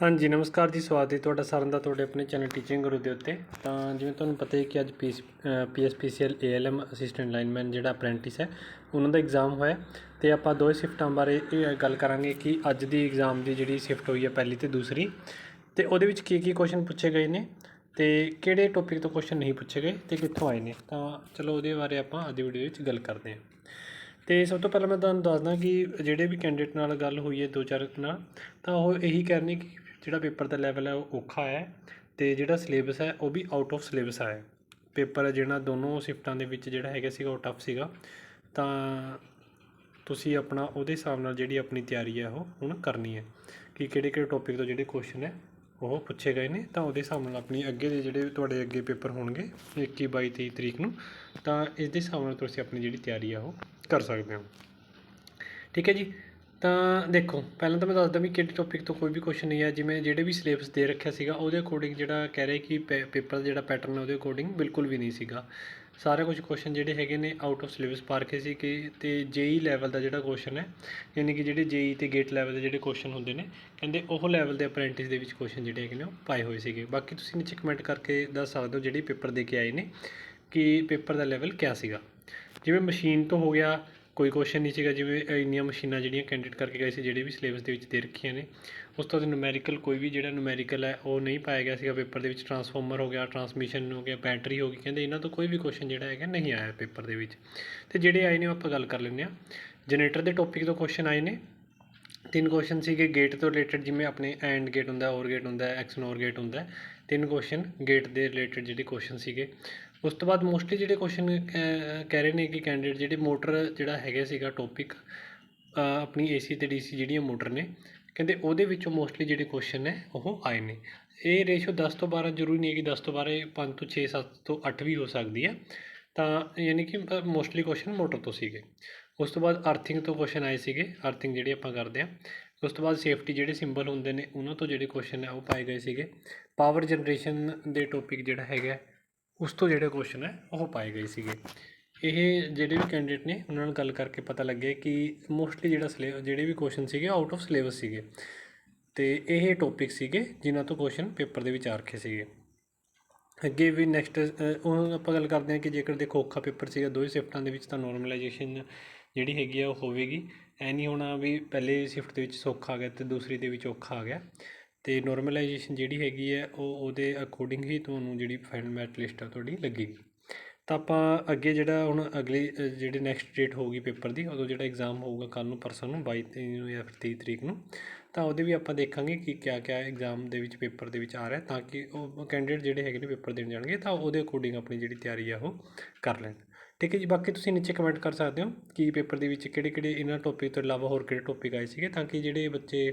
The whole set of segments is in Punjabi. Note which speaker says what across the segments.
Speaker 1: ਹਾਂਜੀ, ਨਮਸਕਾਰ ਜੀ, ਸਵਾਗਤ ਹੈ ਤੁਹਾਡਾ ਸਾਰਿਆਂ ਦਾ ਤੁਹਾਡੇ ਆਪਣੇ ਚੈਨਲ ਟੀਚਿੰਗ ਗੁਰੂ ਦੇ ਉੱਤੇ। ਤਾਂ ਜਿਵੇਂ ਤੁਹਾਨੂੰ ਪਤਾ ਹੈ ਕਿ ਅੱਜ ਪੀਐਸਪੀਸੀਐਲ ਏਐਲਐਮ ਅਸਿਸਟੈਂਟ ਲਾਈਨਮੈਨ ਜਿਹੜਾ ਅਪ੍ਰੈਂਟਿਸ ਹੈ, ਉਹਨਾਂ ਦਾ ਐਗਜ਼ਾਮ ਹੋਇਆ ਤੇ ਆਪਾਂ ਦੋਵੇਂ ਸ਼ਿਫਟਾਂ ਬਾਰੇ ਇਹ ਗੱਲ ਕਰਾਂਗੇ ਕਿ ਅੱਜ ਦੀ ਐਗਜ਼ਾਮ ਦੀ ਜਿਹੜੀ ਸ਼ਿਫਟ ਹੋਈ ਹੈ ਪਹਿਲੀ ਤੇ ਦੂਸਰੀ। ਤੇ ਉਹਦੇ ਵਿੱਚ ਕੀ ਕੀ ਕੁਐਸਚਨ ਪੁੱਛੇ ਗਏ ਨੇ ਤੇ ਕਿਹੜੇ ਟੌਪਿਕ ਤੋਂ ਕੁਐਸਚਨ ਨਹੀਂ ਪੁੱਛੇ ਗਏ ਤੇ ਕਿੱਥੋਂ ਆਏ ਨੇ। ਤਾਂ ਚਲੋ ਉਹਦੇ ਬਾਰੇ ਆਪਾਂ ਅੱਜ ਦੀ ਵੀਡੀਓ ਵਿੱਚ ਗੱਲ ਕਰਦੇ ਹਾਂ। ਤੇ ਸਭ ਤੋਂ ਪਹਿਲਾਂ ਮੈਂ ਤੁਹਾਨੂੰ ਦੱਸਦਾ ਕਿ ਜਿਹੜੇ ਵੀ ਕੈਂਡੀਡੇਟ ਨਾਲ ਗੱਲ ਹੋਈ ਹੈ, ਦੋ ਚਾਰ ਨਾਲ, ਤਾਂ ਉਹ ਇਹੀ ਕਹਿ ਰਹੇ ਕਿ ਜਿਹੜਾ ਪੇਪਰ ਦਾ ਲੈਵਲ ਹੈ ਉਹ ਔਖਾ ਹੈ ਅਤੇ ਜਿਹੜਾ ਸਿਲੇਬਸ ਹੈ ਉਹ ਵੀ ਆਊਟ ਆਫ ਸਿਲੇਬਸ ਆਇਆ ਪੇਪਰ ਹੈ ਜਿਹੜਾ ਦੋਨੋਂ ਸ਼ਿਫਟਾਂ ਦੇ ਵਿੱਚ ਜਿਹੜਾ ਹੈਗਾ ਸੀਗਾ ਉਹ ਟਫ ਸੀਗਾ। ਤਾਂ ਤੁਸੀਂ ਆਪਣਾ ਉਹਦੇ ਹਿਸਾਬ ਨਾਲ ਜਿਹੜੀ ਆਪਣੀ ਤਿਆਰੀ ਹੈ ਉਹ ਹੁਣ ਕਰਨੀ ਹੈ ਕਿ ਕਿਹੜੇ ਕਿਹੜੇ ਟੌਪਿਕ ਤੋਂ ਜਿਹੜੇ ਕੁਐਸਚਨ ਹੈ ਉਹ ਪੁੱਛੇ ਗਏ ਨੇ। ਤਾਂ ਉਹਦੇ ਹਿਸਾਬ ਨਾਲ ਆਪਣੀ ਅੱਗੇ ਦੇ ਜਿਹੜੇ ਤੁਹਾਡੇ ਅੱਗੇ ਪੇਪਰ ਹੋਣਗੇ 21 22 23 ਤਰੀਕ ਨੂੰ, ਤਾਂ ਇਸ ਦੇ ਹਿਸਾਬ ਨਾਲ ਤੁਸੀਂ ਆਪਣੀ ਜਿਹੜੀ ਤਿਆਰੀ ਆ ਉਹ ਕਰ ਸਕਦੇ ਹੋ। ਠੀਕ ਹੈ ਜੀ? ਤਾਂ ਦੇਖੋ, ਪਹਿਲਾਂ ਤਾਂ ਮੈਂ ਦੱਸਦਾ ਵੀ ਕਿਹੜੇ ਟੌਪਿਕ ਤੋਂ ਕੋਈ ਵੀ ਕੁਐਸਚਨ ਨਹੀਂ ਹੈ, ਜਿਵੇਂ ਜਿਹੜੇ ਵੀ ਸਿਲੇਬਸ ਦੇ ਰੱਖਿਆ ਸੀਗਾ, ਉਹਦੇ ਅਕੋਰਡਿੰਗ ਜਿਹੜਾ ਕਹਿ ਰਹੇ ਕਿ ਪੇਪਰ ਦਾ ਜਿਹੜਾ ਪੈਟਰਨ ਹੈ, ਉਹਦੇ ਅਕੋਰਡਿੰਗ ਬਿਲਕੁਲ ਵੀ ਨਹੀਂ ਸੀਗਾ। ਸਾਰਾ ਕੁਝ ਕੁਐਸਚਨ ਜਿਹੜੇ ਹੈਗੇ ਨੇ ਆਊਟ ਆਫ ਸਿਲੇਬਸ ਪਾ ਰੱਖੇ ਸੀ ਕਿ ਤੇ ਜੇਈ ਲੈਵਲ ਦਾ ਜਿਹੜਾ ਕੁਐਸਚਨ ਹੈ, ਯਾਨੀ ਕਿ ਜਿਹੜੇ ਜੇਈ ਤੇ ਗੇਟ ਲੈਵਲ ਦੇ ਜਿਹੜੇ ਕੁਐਸਚਨ ਹੁੰਦੇ ਨੇ, ਕਹਿੰਦੇ ਉਹ ਲੈਵਲ ਦੇ ਅਪ੍ਰੈਂਟਿਸ ਦੇ ਵਿੱਚ ਕੁਐਸਚਨ ਜਿਹੜੇ ਹੈਗੇ ਨੇ, ਉਹ ਪਾਏ ਹੋਏ ਸੀਗੇ। ਬਾਕੀ ਤੁਸੀਂ ਨੀਚੇ ਕਮੈਂਟ ਕਰਕੇ ਦੱਸ ਸਕਦੇ ਹੋ, ਜਿਹੜੇ ਪੇਪਰ ਦੇ ਕੇ ਆਏ ਨੇ, ਕਿ ਪੇਪਰ ਦਾ ਲੈਵਲ ਕਿਆ ਸੀਗਾ। ਜਿਵੇਂ ਮਸ਼ੀਨ ਤੋਂ ਹੋ ਗਿਆ ਕੋਈ ਕੁਐਸਚਨ ਨਹੀਂ ਸੀਗਾ, ਜਿਵੇਂ ਇੰਨੀਆਂ ਮਸ਼ੀਨਾਂ ਜਿਹੜੀਆਂ ਕੈਂਡੀਡੇਟ ਕਰਕੇ ਗਏ ਸੀ, ਜਿਹੜੇ ਵੀ ਸਿਲੇਬਸ ਦੇ ਵਿੱਚ ਦੇ ਰੱਖੀਆਂ ਨੇ, ਉਸ ਤੋਂ ਬਾਅਦ ਨੂਮੈਰੀਕਲ ਕੋਈ ਵੀ ਜਿਹੜਾ ਨੂਮੈਰੀਕਲ ਹੈ, ਉਹ ਨਹੀਂ ਪਾਇਆ ਗਿਆ ਸੀਗਾ ਪੇਪਰ ਦੇ ਵਿੱਚ ਟਰਾਂਸਫਾਰਮਰ ਹੋ ਗਿਆ ਟਰਾਂਸਮਿਸ਼ਨ ਹੋ ਗਿਆ ਬੈਟਰੀ ਹੋ ਗਈ, ਕਹਿੰਦੇ ਇਹਨਾਂ ਤੋਂ ਕੋਈ ਵੀ ਕੁਐਸਚਨ ਜਿਹੜਾ ਹੈਗਾ ਨਹੀਂ ਆਇਆ ਪੇਪਰ ਦੇ ਵਿੱਚ। ਤੇ ਜਿਹੜੇ ਆਏ ਨੇ, ਉਹ ਆਪਾਂ ਗੱਲ ਕਰ ਲੈਂਦੇ ਆ ਜਨਰੇਟਰ ਦੇ ਟੌਪਿਕ ਤੋਂ ਕੁਐਸਚਨ ਆਏ ਨੇ। ਤਿੰਨ ਕੁਐਸਚਨ ਸੀਗੇ ਗੇਟ ਤੋਂ ਰਿਲੇਟਡ ਜਿਵੇਂ ਆਪਣੇ ਐਂਡ ਗੇਟ ਹੁੰਦਾ ਔਰ ਗੇਟ ਹੁੰਦਾ ਐਕਸਨੋਰ ਗੇਟ ਹੁੰਦਾ ਤਿੰਨ ਕੁਐਸਚਨ ਗੇਟ ਦੇ ਰਿਲੇਟਡ ਜਿਹੜੇ ਕੁਐਸਚਨ ਸੀਗੇ। ਉਸ ਤੋਂ ਬਾਅਦ ਮੋਸਟਲੀ ਜਿਹੜੇ ਕੁਐਸਚਨ ਕਹਿ ਰਹੇ ਨੇ ਕਿ ਕੈਂਡੀਡੇਟ ਜਿਹੜੇ ਮੋਟਰ ਜਿਹੜਾ ਹੈਗਾ ਸੀਗਾ ਟੌਪਿਕ ਆਪਣੀ ਏਸੀ ਤੇ ਡੀਸੀ ਜਿਹੜੀਆਂ ਮੋਟਰ ਨੇ, ਕਹਿੰਦੇ ਉਹਦੇ ਵਿੱਚੋਂ ਮੋਸਟਲੀ ਜਿਹੜੇ ਕੁਐਸਚਨ ਨੇ ਉਹ ਆਏ ਨੇ। ਇਹ ਰੇਸ਼ੋ 10 ਤੋਂ 12 ਜ਼ਰੂਰੀ ਨਹੀਂ ਹੈ ਕਿ 10 ਤੋਂ 12 5 ਤੋਂ 6 7 ਤੋਂ 8 ਵੀ ਹੋ ਸਕਦੀ ਹੈ। ਤਾਂ ਯਾਨੀ ਕਿ ਮੋਸਟਲੀ ਕੁਐਸਚਨ ਮੋਟਰ ਤੋਂ ਸੀਗੇ। ਉਸ ਤੋਂ ਬਾਅਦ ਅਰਥਿੰਗ ਤੋਂ ਕੁਐਸਚਨ ਆਏ ਸੀਗੇ। ਅਰਥਿੰਗ ਜਿਹੜੀ ਆਪਾਂ ਕਰਦੇ ਆ ਉਸ ਤੋਂ ਬਾਅਦ ਸੇਫਟੀ ਜਿਹੜੇ ਸਿੰਬਲ ਹੁੰਦੇ ਨੇ, ਉਹਨਾਂ ਤੋਂ ਜਿਹੜੇ ਕੁਐਸਚਨ ਹੈ ਉਹ ਪਾਏ ਗਏ ਸੀਗੇ। ਪਾਵਰ ਜਨਰੇਸ਼ਨ ਦੇ ਟੌਪਿਕ ਜਿਹੜਾ ਹੈਗਾ, ਉਸ ਤੋਂ ਜਿਹੜੇ ਕੁਐਸਚਨ ਹੈ ਉਹ ਪਾਏ ਗਏ ਸੀਗੇ। ਇਹ ਜਿਹੜੇ ਵੀ ਕੈਂਡੀਡੇਟ ਨੇ, ਉਹਨਾਂ ਨਾਲ ਗੱਲ ਕਰਕੇ ਪਤਾ ਲੱਗਿਆ ਕਿ ਮੋਸਟਲੀ ਜਿਹੜਾ ਸਿਲੇ ਜਿਹੜੇ ਵੀ ਕੁਐਸਚਨ ਸੀਗੇ ਆਊਟ ਆਫ ਸਿਲੇਬਸ ਸੀਗੇ। ਤੇ ਇਹ ਟੌਪਿਕ ਸੀਗੇ, ਜਿਨ੍ਹਾਂ ਤੋਂ ਕੁਐਸਚਨ ਪੇਪਰ ਦੇ ਵਿੱਚ ਆ ਰੱਖੇ ਸੀਗੇ। ਅੱਗੇ ਵੀ ਨੈਕਸਟ ਉਹ ਆਪਾਂ ਗੱਲ ਕਰਦੇ ਹਾਂ ਕਿ ਜੇਕਰ ਦੇਖੋ ਔਖਾ ਪੇਪਰ ਸੀਗਾ ਦੋਵੇਂ ਸ਼ਿਫਟਾਂ ਦੇ ਵਿੱਚ ਤਾਂ ਨੋਰਮਲਾਈਜੇਸ਼ਨ ਜਿਹੜੀ ਹੈਗੀ ਆ, ਉਹ ਹੋਵੇਗੀ। ਐ ਨਹੀਂ ਹੋਣਾ ਵੀ ਪਹਿਲੇ ਸ਼ਿਫਟ ਦੇ ਵਿੱਚ ਸੌਖਾ ਆ ਗਿਆ ਅਤੇ ਦੂਸਰੀ ਦੇ ਵਿੱਚ ਔਖਾ ਆ ਗਿਆ। ਅਤੇ ਨੋਰਮਲਾਈਜੇਸ਼ਨ ਜਿਹੜੀ ਹੈਗੀ ਹੈ ਉਹ ਉਹਦੇ ਅਕੋਰਡਿੰਗ ਹੀ ਤੁਹਾਨੂੰ ਜਿਹੜੀ ਫਾਈਨਲ ਮੈਟ ਲਿਸਟ ਆ ਤੁਹਾਡੀ ਲੱਗੇਗੀ। ਤਾਂ ਆਪਾਂ ਅੱਗੇ ਜਿਹੜਾ ਹੁਣ ਅਗਲੀ ਜਿਹੜੀ ਨੈਕਸਟ ਡੇਟ ਹੋਊਗੀ ਪੇਪਰ ਦੀ, ਉਦੋਂ ਜਿਹੜਾ ਐਗਜ਼ਾਮ ਹੋਊਗਾ ਕੱਲ ਨੂੰ, ਪਰਸੋਂ ਨੂੰ 22 ਤਰੀਕ ਨੂੰ ਜਾਂ ਫਿਰ 23 ਤਰੀਕ ਨੂੰ, ਤਾਂ ਉਹਦੇ ਵੀ ਆਪਾਂ ਦੇਖਾਂਗੇ ਕਿ ਕਿਆ ਕਿਆ ਐਗਜ਼ਾਮ ਦੇ ਵਿੱਚ ਪੇਪਰ ਦੇ ਵਿੱਚ ਆ ਰਿਹਾ, ਤਾਂ ਕਿ ਉਹ ਕੈਂਡੀਡੇਟ ਜਿਹੜੇ ਹੈਗੇ ਨੇ ਪੇਪਰ ਦੇਣ ਜਾਣਗੇ, ਤਾਂ ਉਹਦੇ ਅਕੋਰਡਿੰਗ ਆਪਣੀ ਜਿਹੜੀ ਤਿਆਰੀ ਆ ਉਹ ਕਰ ਲੈਣ। ਠੀਕ ਹੈ ਜੀ, ਬਾਕੀ ਤੁਸੀਂ ਨੀਚੇ ਕਮੈਂਟ ਕਰ ਸਕਦੇ ਹੋ ਕਿ ਪੇਪਰ ਦੇ ਵਿੱਚ ਕਿਹੜੇ ਕਿਹੜੇ ਇਹਨਾਂ ਟੌਪਿਕ ਤੋਂ ਇਲਾਵਾ ਹੋਰ ਕਿਹੜੇ ਟੌਪਿਕ ਆਏ ਸੀਗੇ ਤਾਂ ਕਿ ਜਿਹੜੇ ਬੱਚੇ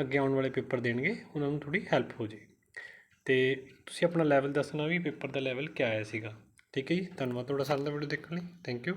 Speaker 1: ਅੱਗੇ ਆਉਣ ਵਾਲੇ ਪੇਪਰ ਦੇਣਗੇ, ਉਹਨਾਂ ਨੂੰ ਥੋੜੀ ਹੈਲਪ ਹੋ ਜੇ। ਤੇ ਤੁਸੀਂ ਆਪਣਾ ਲੈਵਲ ਦੱਸਣਾ ਵੀ ਪੇਪਰ ਦਾ ਲੈਵਲ ਕਿਆ ਆਇਆ ਸੀਗਾ। ਠੀਕ ਹੈ ਜੀ, ਧੰਨਵਾਦ ਤੁਹਾਡਾ, ਸਾਰਿਆਂ ਦਾ ਵੀਡੀਓ ਦੇਖਣ ਲਈ। Thank you